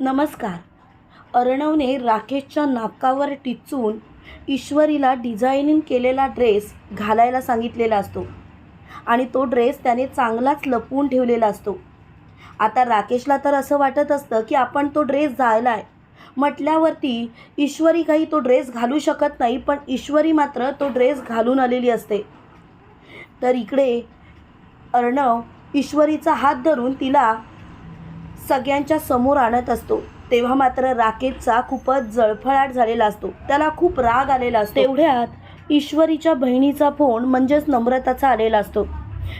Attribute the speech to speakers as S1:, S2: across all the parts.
S1: नमस्कार. अर्णवने राकेशच्या नाकावर टिचून ईश्वरीला डिझायनिंग केलेला ड्रेस घालायला सांगितलेला असतो. आणि तो ड्रेस त्याने चांगलाच लपवून ठेवलेला असतो. आता राकेशला तर असं वाटत असतं की आपण तो ड्रेस जायला आहे म्हटल्यावरती ईश्वरी काही तो ड्रेस घालू शकत नाही पण ईश्वरी मात्र तो ड्रेस घालून आलेली असते. तर इकडे अर्णव ईश्वरीचा हात धरून तिला सगळ्यांच्या समोर आणत असतो. तेव्हा मात्र राकेशचा खूपच जळफळाट झालेला असतो. त्याला खूप राग आलेला असतो. तेवढ्यात ईश्वरीच्या बहिणीचा फोन म्हणजेच नम्रताचा आलेला असतो.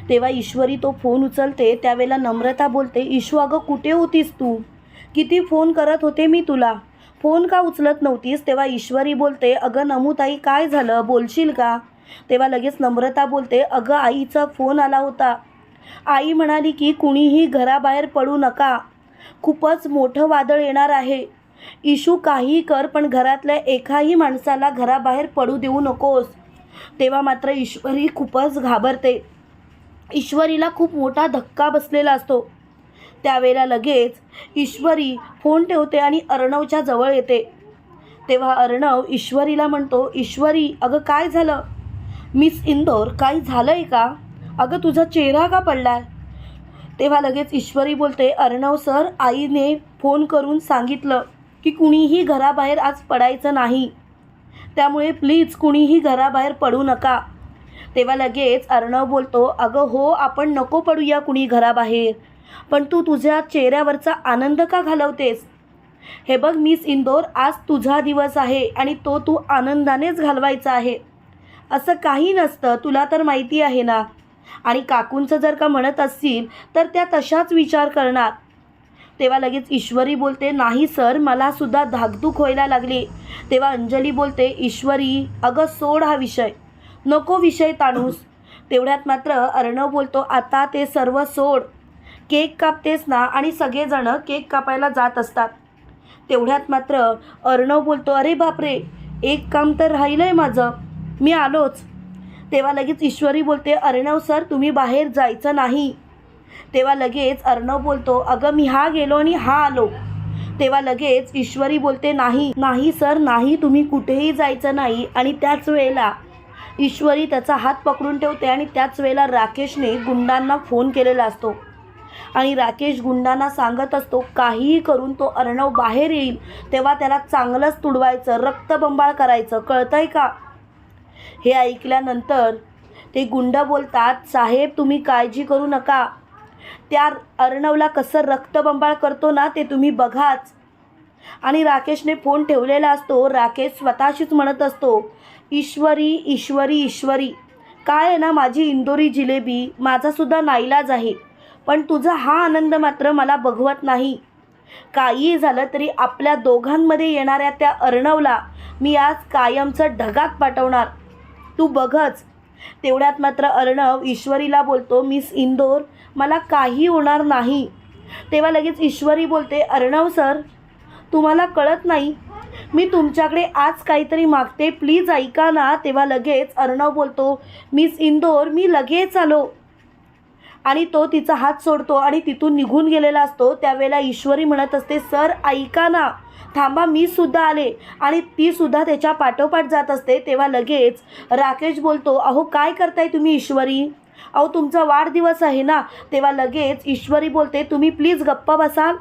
S1: तेव्हा ईश्वरी तो फोन उचलते त्यावेळेला नम्रता बोलते ईशू अगं कुठे होतीस तू? किती फोन करत होते मी तुला? फोन का उचलत नव्हतीस? तेव्हा ईश्वरी बोलते अगं नमूताई काय झालं? बोलशील का? तेव्हा लगेच नम्रता बोलते अगं आईचा फोन आला होता. आई म्हणाली की कुणीही घराबाहेर पडू नका. खूपच मोठं वादळ येणार आहे. इशू काही कर पण घरातल्या एकाही माणसाला घराबाहेर पडू देऊ नकोस. तेव्हा मात्र ईश्वरी खूपच घाबरते. ईश्वरीला खूप मोठा धक्का बसलेला असतो. त्यावेळेला लगेच ईश्वरी फोन ठेवते आणि अर्णवच्या जवळ येते. तेव्हा अर्णव ईश्वरीला म्हणतो ईश्वरी अगं काय झालं? मिस इंदोर काही झालं आहे का? अगं तुझा चेहरा का पडला आहे तेव्हा लगेच ईश्वरी बोलते अर्णव सर आईने फोन करून सांगितलं की कुणीही घराबाहेर आज पडायचं नाही. त्यामुळे प्लीज कुणीही घराबाहेर पडू नका. तेव्हा लगेच अर्णव बोलतो अगं हो आपण नको पडूया कुणी घराबाहेर पण तू तुझ्या चेहऱ्यावरचा आनंद का घालवतेस? हे बघ मिस इंदोर आज तुझा दिवस आहे आणि तो तू आनंदानेच घालवायचा आहे. असं काही नसतं तुला तर माहिती आहे ना. आणि काकूंचं जर का म्हणत असतील तर त्या तशाच विचार करणार. तेव्हा लगेच ईश्वरी बोलते नाही सर मला सुद्धा धाकधूक व्हायला लागली. तेव्हा अंजली बोलते ईश्वरी अगं सोड हा विषय. नको विषय ताणूस. तेवढ्यात मात्र अर्णव बोलतो आता ते सर्व सोड. केक कापतेस ना आणि सगळेजणं केक कापायला जात असतात. तेवढ्यात मात्र अर्णव बोलतो अरे बापरे एक काम तर राहिलं आहे माझं. मी आलोच. तेव्हा लगेच ईश्वरी बोलते अर्णव सर तुम्ही बाहेर जायचं नाही. तेव्हा लगेच अर्णव बोलतो अगं मी हा गेलो आणि हा आलो. तेव्हा लगेच ईश्वरी बोलते नाही नाही सर नाही तुम्ही कुठेही जायचं नाही. आणि त्याच वेळेला ईश्वरी त्याचा हात पकडून ठेवते आणि त्याच वेळेला राकेशने गुंडांना फोन केलेला असतो. आणि राकेश गुंडांना सांगत असतो काहीही करून तो अर्णव बाहेर येईल तेव्हा त्याला चांगलंच तुडवायचं रक्तबंबाळ करायचं कळतंय का? हे ऐकल्यानंतर ते गुंड बोलतात साहेब तुम्ही काळजी करू नका. त्या अर्णवला कसं रक्तबंबाळ करतो ना ते तुम्ही बघाच. आणि राकेशने फोन ठेवलेला असतो. राकेश स्वतःशीच म्हणत असतो ईश्वरी ईश्वरी ईश्वरी काय आहे ना माझी इंदोरी जिलेबी? माझासुद्धा नाईलाज आहे पण तुझा हा आनंद मात्र मला बघवत नाही. काहीही झालं तरी आपल्या दोघांमध्ये येणाऱ्या त्या अर्णवला मी आज कायमचं ढगात पाठवणार. तू बघच. तेवढ्यात मात्र अर्णव ईश्वरीला बोलतो मिस इंदोर मला काही होणार नाही. तेव्हा लगेच ईश्वरी बोलते अर्णव सर तुम्हाला कळत नाही? मी तुमच्याकडे आज काहीतरी मागते प्लीज ऐका ना. तेव्हा लगेच अर्णव बोलतो मिस इंदोर मी लगेच आलो. आणि तो तिचा हात सोडतो आणि तिथून निघून गेलेला असतो. त्यावेळेला ईश्वरी म्हणत असते सर ऐका ना. थांबा मी सुद्धा आले. आणि ती सुद्धा त्याच्या पाठोपाठ जात असते. तेव्हा लगेच राकेश बोलतो अहो काय करताय तुम्ही ईश्वरी? अहो तुमचा वाढदिवस आहे ना. तेव्हा लगेच ईश्वरी बोलते तुम्ही प्लीज गप्पा बसाल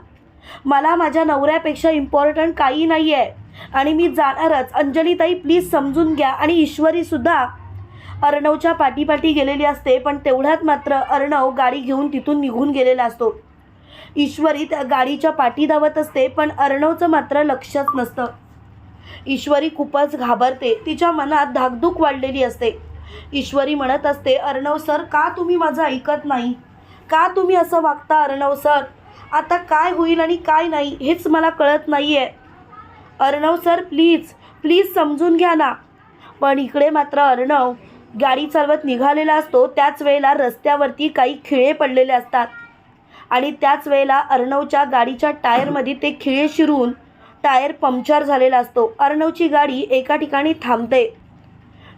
S1: मला माझ्या नवऱ्यापेक्षा इम्पॉर्टंट काही नाही आहे आणि मी जाणारच. अंजलीताई प्लीज समजून घ्या. आणि ईश्वरीसुद्धा अर्णवच्या पाठीपाठी गेलेली असते पण तेवढ्यात मात्र अर्णव गाडी घेऊन तिथून निघून गेलेला असतो. ईश्वरी त्या गाडीच्या पाठी धावत असते पण अर्णवचं मात्र लक्षच नसतं. ईश्वरी खूपच घाबरते तिच्या मनात धाकधूक वाढलेली असते. ईश्वरी म्हणत असते अर्णव सर का तुम्ही माझं ऐकत नाही? का तुम्ही असं वागता अर्णव सर? आता काय होईल आणि काय नाही हेच मला कळत नाही आहे अर्णव सर प्लीज प्लीज समजून घ्या ना. पण इकडे मात्र अर्णव गाडी चालवत निघालेला असतो त्याच वेळेला रस्त्यावरती काही खिळे पडलेले असतात. आणि त्याच वेळेला अर्णवच्या गाडीच्या टायरमध्ये ते खिळे शिरून टायर पंक्चर झालेला असतो. अर्णवची गाडी एका ठिकाणी थांबते.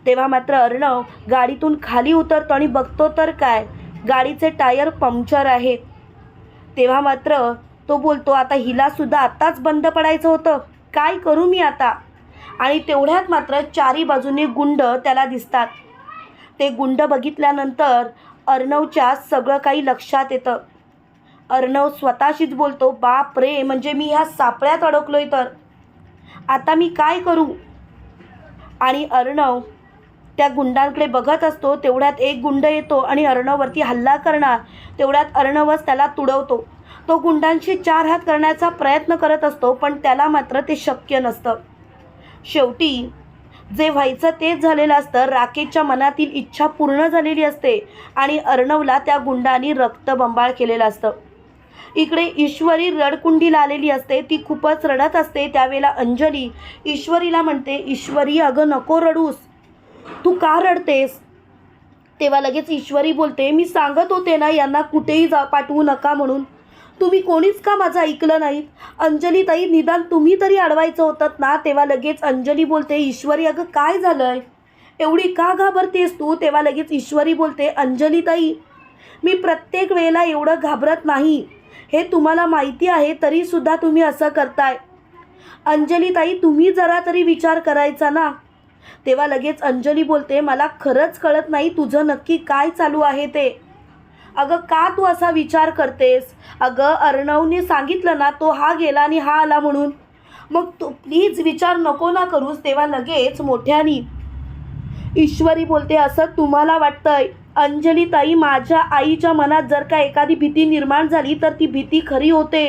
S1: तेव्हा मात्र अर्णव गाडीतून खाली उतरतो आणि बघतो तर काय? गाडीचे टायर पंक्चर आहेत तेव्हा मात्र तो बोलतो आता हिलासुद्धा आत्ताच बंद पडायचं होतं. काय करू मी आता? आणि तेवढ्यात मात्र चारी बाजूने गुंड त्याला दिसतात. ते गुंड बघितल्यानंतर अर्णवच्या सगळं काही लक्षात येतं. अर्णव स्वतःशीच बोलतो बाप रे म्हणजे मी ह्या सापळ्यात अडकलोय तर? आता मी काय करू? आणि अर्णव त्या गुंडांकडे बघत असतो तेवढ्यात एक गुंड येतो आणि अर्णववरती हल्ला करणार. तेवढ्यात अर्णवच त्याला तुडवतो. तो गुंडांशी चार हात करण्याचा प्रयत्न करत असतो पण त्याला मात्र ते शक्य नसतं. शेवटी जे व्हायचं तेच झालेलं असतं. राकेशच्या मनातील इच्छा पूर्ण झालेली असते आणि अर्णवला त्या गुंडांनी रक्तबंबाळ केलेलं असतं. इकडे ईश्वरी रडकुंडीला आलेली असते. ती खूपच रडत असते. त्यावेळेला अंजली ईश्वरीला म्हणते ईश्वरी अगं नको रडूस. तू का रडतेस? तेव्हा लगेच ईश्वरी बोलते मी सांगत होते ना यांना कुठेही जा पाठवू नका म्हणून. तुम्ही कोणीच का माझं ऐकलं नाही? अंजली ताई निदान तुम्ही तरी अडवायचं होतात ना? तेव्हा लगेच अंजली बोलते ईश्वरी अगं काय झालंय? एवढी का घाबरतेस तू? तेव्हा लगेच ईश्वरी बोलते अंजली ताई मी प्रत्येक वेळेला एवढं घाबरत नाही. हे तुम्हाला माहिती आहे तरीसुद्धा तुम्ही असं करताय. अंजली ताई तुम्ही जरा तरी विचार करायचा ना. तेव्हा लगेच अंजली बोलते मला खरंच कळत नाही तुझं नक्की काय चालू आहे ते. अगं का तू असा विचार करतेस? अगं अर्णवने सांगितलं ना तो हा गेला आणि हा आला म्हणून. मग तू प्लीज विचार नको ना करूस तेव्हा लगेच मोठ्यानी. ईश्वरी बोलते असं तुम्हाला वाटतंय? अंजली ताई माझ्या आईच्या मनात जर का एखादी भीती निर्माण झाली तर ती भीती खरी होते.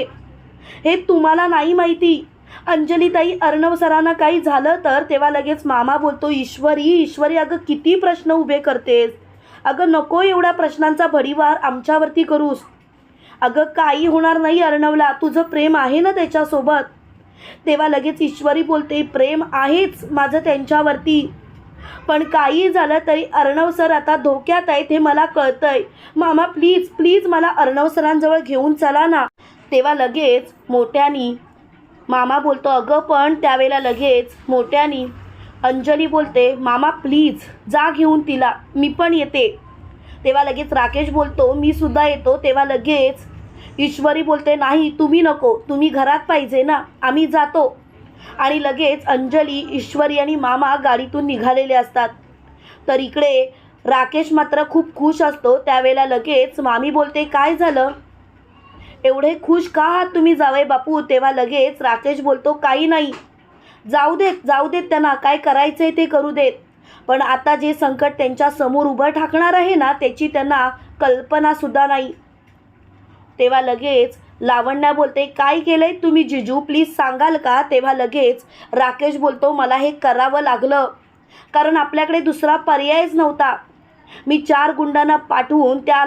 S1: हे तुम्हाला नाही माहिती. अंजलीताई अर्णव सरांना काही झालं तर? तेव्हा लगेच मामा बोलतो ईश्वरी ईश्वरी अगं किती प्रश्न उभे करतेस? अगं नको एवढ्या प्रश्नांचा भडीवार आमच्यावरती करूस. अगं काही होणार नाही अर्णवला तुझं प्रेम आहे ना त्याच्यासोबत? तेव्हा लगेच ईश्वरी बोलते प्रेम आहेच माझं त्यांच्यावरती. पण काही झालं तरी अर्णव सर आता धोक्यात आहेत हे मला कळतंय. मामा प्लीज प्लीज मला अर्णव सरांजवळ घेऊन चला ना. तेव्हा लगेच मोठ्यानी मामा बोलतो अगं पण त्यावेळेला लगेच मोठ्यानी अंजली बोलते मामा प्लीज जा घेऊन तिला. मी पण येते. तेव्हा लगेच राकेश बोलतो मी सुद्धा येतो. तेव्हा लगेच ईश्वरी बोलते नाही तुम्ही नको. तुम्ही घरात पाहिजे ना. आम्ही जातो. आणि लगेच अंजली ईश्वरी आणि मामा गाडीतून निघालेले असतात. तर इकडे राकेश मात्र खूप खुश असतो. त्यावेळेला लगेच मामी बोलते काय झालं? एवढे खुश का आहात तुम्ही जावे बापू? तेव्हा लगेच राकेश बोलतो काही नाही. जाऊ देत जाऊ देत त्यांना काय करायचं आहे ते करू देत. पण आता जे संकट त्यांच्यासमोर उभं ठाकणार आहे ना त्याची त्यांना कल्पनासुद्धा नाही. तेव्हा लगेच लावण्या बोलते काय केलंय तुम्ही जिजू? प्लीज सांगाल का? तेव्हा लगेच राकेश बोलतो मला हे करावं लागलं. कारण आपल्याकडे दुसरा पर्यायच नव्हता. मी चार गुंडांना पाठवून त्या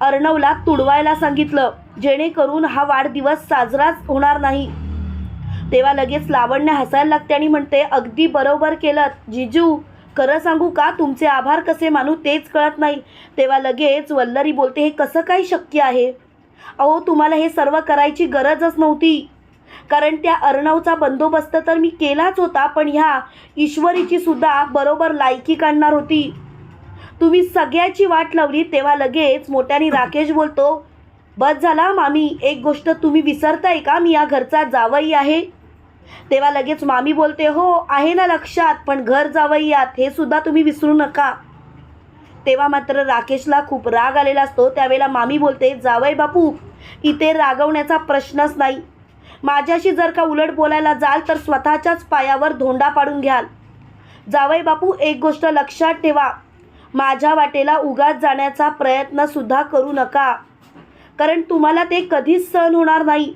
S1: अर्णवला तुडवायला सांगितलं. जेणेकरून हा वाढदिवस साजराच होणार नाही. तेव्हा लगेच लावण्य हसायला लागते आणि म्हणते अगदी बरोबर केलं जिजू खरं सांगू का? तुमचे आभार कसे मानू तेच कळत नाही. तेव्हा लगेच वल्लरी बोलते हे कसं काही शक्य आहे? अहो तुम्हाला हे सर्व करायची गरजच नव्हती. कारण त्या अर्णवचा बंदोबस्त तर मी केलाच होता पण ह्या ईश्वरीची सुद्धा बरोबर लायकी काढणार होती. तुम्ही सगळ्याची वाट लावली. तेव्हा लगेच मोठ्याने राकेश बोलतो बस झाला मामी एक गोष्ट तुम्ही विसरताय का? मी या घरचा जावई आहे. तेव्हा लगेच मामी बोलते हो आहे ना लक्षात पण घर जावई यात हे सुद्धा तुम्ही विसरू नका. तेव्हा मात्र राकेशला खूप राग आलेला असतो. त्यावेळेला मामी बोलते जावई बापू इथे रागवण्याचा प्रश्नच नाही. माझ्याशी जर का उलट बोलायला जाल तर स्वतःच्याच पायावर धोंडा पाडून घ्याल. जावई बापू एक गोष्ट लक्षात ठेवा. माझ्या वाटेला उगाच जाण्याचा प्रयत्नसुद्धा करू नका. कारण तुम्हाला ते कधीच सहन होणार नाही.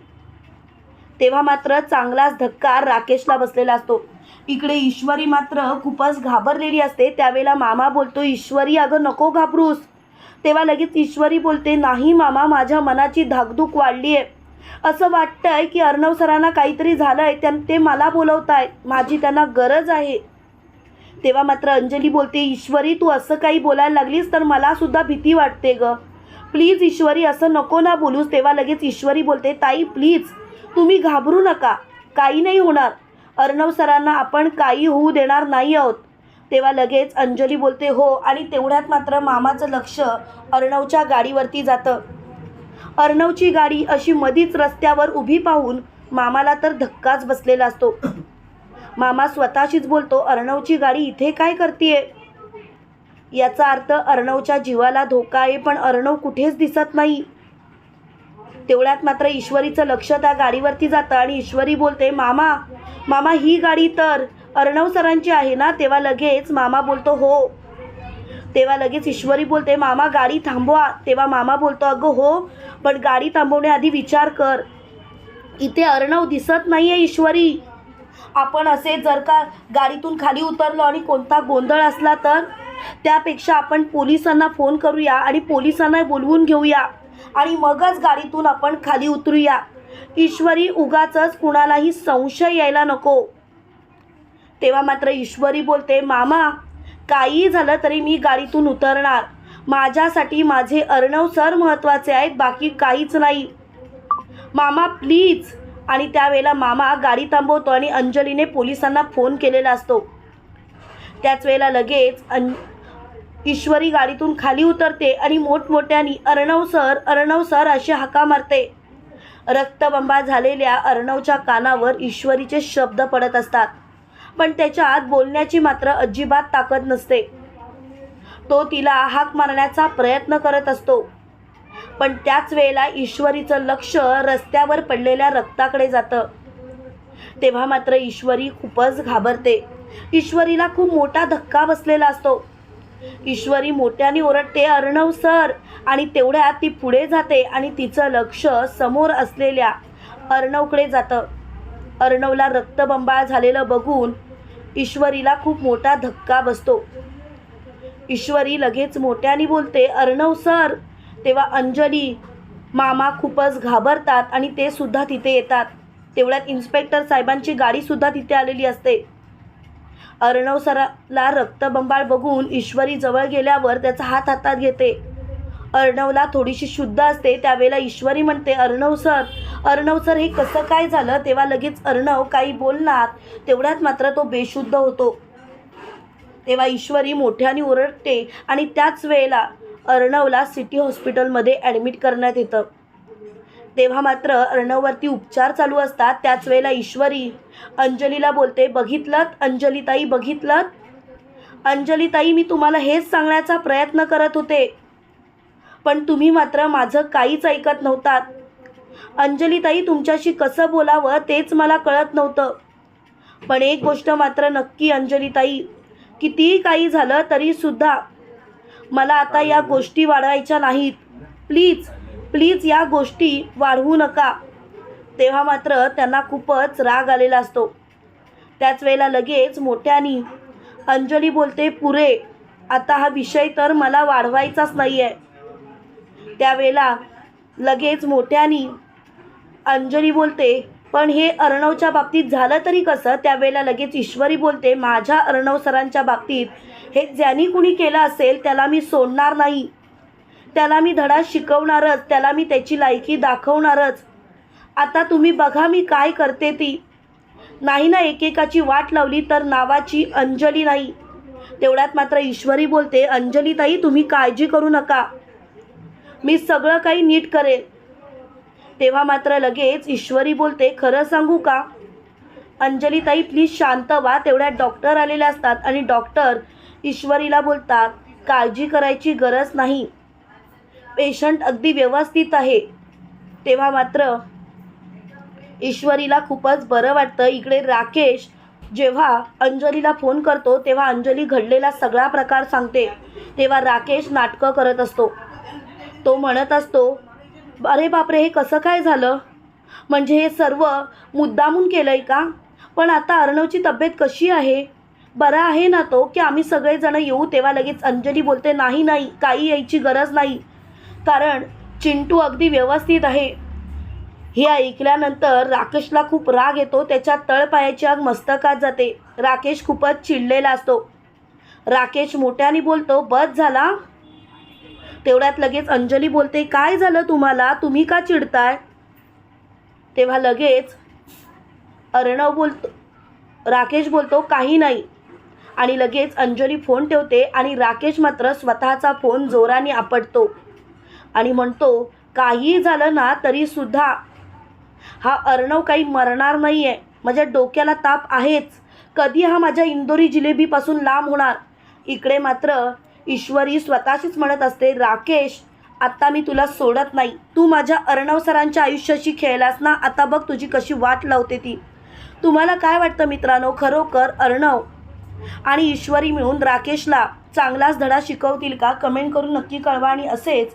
S1: तेव्हा मात्र चांगलाच धक्का राकेशला बसलेला असतो. इकडे ईश्वरी मात्र खूपच घाबरलेली असते. त्यावेळेला मामा बोलतो ईश्वरी अगं नको घाबरूस. तेव्हा लगेच ईश्वरी बोलते नाही मामा माझ्या मनाची धाकधूक वाढली आहे असं वाटतंय की अर्णव सरांना काहीतरी झालं आहे त्यां ते मला बोलवत आहेत माझी त्यांना गरज आहे. तेव्हा मात्र अंजली बोलते ईश्वरी तू असं काही बोलायला लागलीस तर मला सुद्धा भीती वाटते ग. प्लीज ईश्वरी असं नको ना बोलूस. तेव्हा लगेच ईश्वरी बोलते ताई प्लीज. तुम्ही घाबरू नका. काही नाही होणार. अर्णव सरांना आपण काही होऊ देणार नाही आहोत. तेव्हा लगेच अंजली बोलते हो. आणि तेवढ्यात मात्र मामाचं लक्ष अर्णवच्या गाडीवरती जातं. अर्णवची गाडी अशी मधीच रस्त्यावर उभी पाहून मामाला तर धक्काच बसलेला असतो. मामा स्वतःशीच बोलतो अर्णवची गाडी इथे काय करतीये? याचा अर्थ अर्णवच्या जीवाला धोका आहे पण अर्णव कुठेच दिसत नाही. तेवढ्यात मात्र ईश्वरीचं लक्ष त्या गाडीवरती जातं आणि ईश्वरी बोलते मामा मामा ही गाडी तर अर्णव सरांची आहे ना? तेव्हा लगेच मामा बोलतो हो. तेव्हा लगेच ईश्वरी बोलते मामा गाडी थांबवा. तेव्हा मामा बोलतो अगं हो पण गाडी थांबवण्याआधी विचार कर. इथे अर्णव दिसत नाही आहे ईश्वरी. आपण असे जर का गाडीतून खाली उतरलो आणि कोणता गोंधळ असला तर त्यापेक्षा आपण पोलिसांना फोन करूया आणि पोलिसांना बोलवून घेऊया. आणि मगच गाडीतून आपण खाली उतरूया. ईश्वरी उगाचच कुणालाही संशय यायला नको. तेव्हा मात्र ईश्वरी बोलते मामा काही झालं तरी मी गाडीतून उतरणार. माझ्यासाठी माझे अर्णव सर महत्त्वाचे आहेत बाकी काहीच नाही. मामा प्लीज. आणि त्यावेळेला मामा गाडी थांबवतो आणि अंजलीने पोलिसांना फोन केलेला असतो. त्याच वेळेला लगेच अन ईश्वरी गाडीतून खाली उतरते आणि मोठमोठ्याने अर्णव सर अर्णव सर अशी हाका मारते. रक्तबंबा झालेल्या अर्णवच्या कानावर ईश्वरीचे शब्द पडत असतात. पण त्याच्यात बोलण्याची मात्र अजिबात ताकद नसते. तो तिला हाक मारण्याचा प्रयत्न करत असतो. पण त्याच वेळेला ईश्वरीचं लक्ष रस्त्यावर पडलेल्या रक्ताकडे जातं. तेव्हा मात्र ईश्वरी खूपच घाबरते. ईश्वरीला खूप मोठा धक्का बसलेला असतो. ईश्वरी मोठ्याने ओरडते अर्णव सर. आणि तेवढ्यात ती पुढे जाते आणि तिचं लक्ष समोर असलेल्या अर्णवकडे जातं. अर्णवला रक्तबंबाळ झालेलं बघून ईश्वरीला खूप मोठा धक्का बसतो. ईश्वरी लगेच मोठ्याने बोलते अर्णव सर. तेव्हा अंजली मामा खूपच घाबरतात आणि ते सुद्धा तिथे येतात. तेवढ्यात इन्स्पेक्टर साहेबांची गाडीसुद्धा तिथे आलेली असते. अर्णव सराला रक्तबंबाळ बघून ईश्वरी जवळ गेल्यावर त्याचा हात हातात घेते. अर्णवला थोडीशी शुद्ध असते त्यावेळेला ईश्वरी म्हणते अर्णव सर अर्णव सर हे कसं काय झालं तेव्हा लगेच अर्णव काही बोलणार तेवढ्यात मात्र तो बेशुद्ध होतो. तेव्हा ईश्वरी मोठ्याने ओरडते आणि त्याच वेळेला अर्णवला सिटी हॉस्पिटलमध्ये ॲडमिट करण्यात येतं. तेव्हा मात्र अर्णववरती उपचार चालू असतात. त्याच वेळेला ईश्वरी अंजलीला बोलते बघितलं अंजलीताई बघितलं अंजलीताई मी तुम्हाला हेच सांगण्याचा प्रयत्न करत होते. पण तुम्ही मात्र माझं काहीच ऐकत नव्हतात. अंजलीताई तुमच्याशी कसं बोलावं तेच मला कळत नव्हतं. पण एक गोष्ट मात्र नक्की अंजलीताई कितीही काही झालं तरीसुद्धा मला आता या गोष्टी वाढवायच्या नाहीत. प्लीज प्लीज या गोष्टी वाढवू नका. तेव्हा मात्र त्यांना खूपच राग आलेला असतो. त्याच वेळेला लगेच मोठ्यानी अंजली बोलते पुरे आता हा विषय तर मला वाढवायचाच नाही आहे त्यावेळेला लगेच मोठ्यानी अंजली बोलते पण हे अर्णवच्या बाबतीत झालं तरी कसं? त्यावेळेला लगेच ईश्वरी बोलते माझ्या अर्णव सरांच्या बाबतीत हे ज्यांनी कुणी केलं असेल त्याला मी सोडणार नाही. त्याला मी धडा शिकवणारच त्याला मी त्याची लायकी दाखवणारच. आता तुम्ही बघा मी काय करते ती. नाही ना एकेकाची वाट लावली तर नावाची अंजली नाही. तेवढ्यात मात्र ईश्वरी बोलते अंजलीताई तुम्ही काळजी करू नका. मी सगळं काही नीट करेन. तेव्हा मात्र लगेच ईश्वरी बोलते खरं सांगू का? अंजलीताई प्लीज शांत व्हा. तेवढ्यात डॉक्टर आलेले असतात आणि डॉक्टर ईश्वरीला बोलतात काळजी करायची गरज नाही. पेशंट अगदी व्यवस्थित आहे. तेव्हा मात्र ईश्वरीला खूपच बरं वाटतं. इकडे राकेश जेव्हा अंजलीला फोन करतो तेव्हा अंजली घडलेला सगळा प्रकार सांगते. तेव्हा राकेश नाटकं करत असतो. तो म्हणत असतो अरे बापरे हे कसं काय झालं? म्हणजे हे सर्व मुद्दामून केलं आहे का? पण आता अर्णवची तब्येत कशी आहे? बरा आहे ना तो? की आम्ही सगळेजणं येऊ तेव्हा लगेच अंजली बोलते नाही नाही काही यायची गरज नाही. कारण चिंटू अगदी व्यवस्थित आहे. हे ऐकल्यानंतर राकेशला खूप राग येतो त्याच्या तळपायाची आग मस्तकात जाते. राकेश खूपच चिडलेला असतो. राकेश मोठ्याने बोलतो बस झाला. तेवढ्यात लगेच अंजली बोलते काय झालं तुम्हाला? तुम्ही का चिडताय? तेव्हा लगेच अर्णव बोलतो राकेश बोलतो काही नाही. आणि लगेच अंजली फोन ठेवते आणि राकेश मात्र स्वतःचा फोन जोराने आपटतो. आणि म्हणतो काही झालं ना तरीसुद्धा हा अर्णव काही मरणार नाही आहे माझ्या डोक्याला ताप आहेच. कधी हा माझ्या इंदोरी जिलेबीपासून लांब होणार? इकडे मात्र ईश्वरी स्वतःशीच म्हणत असते राकेश आत्ता मी तुला सोडत नाही. तू माझ्या अर्णव सरांच्या आयुष्याशी खेळलास ना आता बघ तुझी कशी वाट लावते ती. तुम्हाला काय वाटतं मित्रांनो? खरोखर अर्णव आणि ईश्वरी मिळून राकेशला चांगलाच धडा शिकवतील का? कमेंट करून नक्की कळवा आणि असेच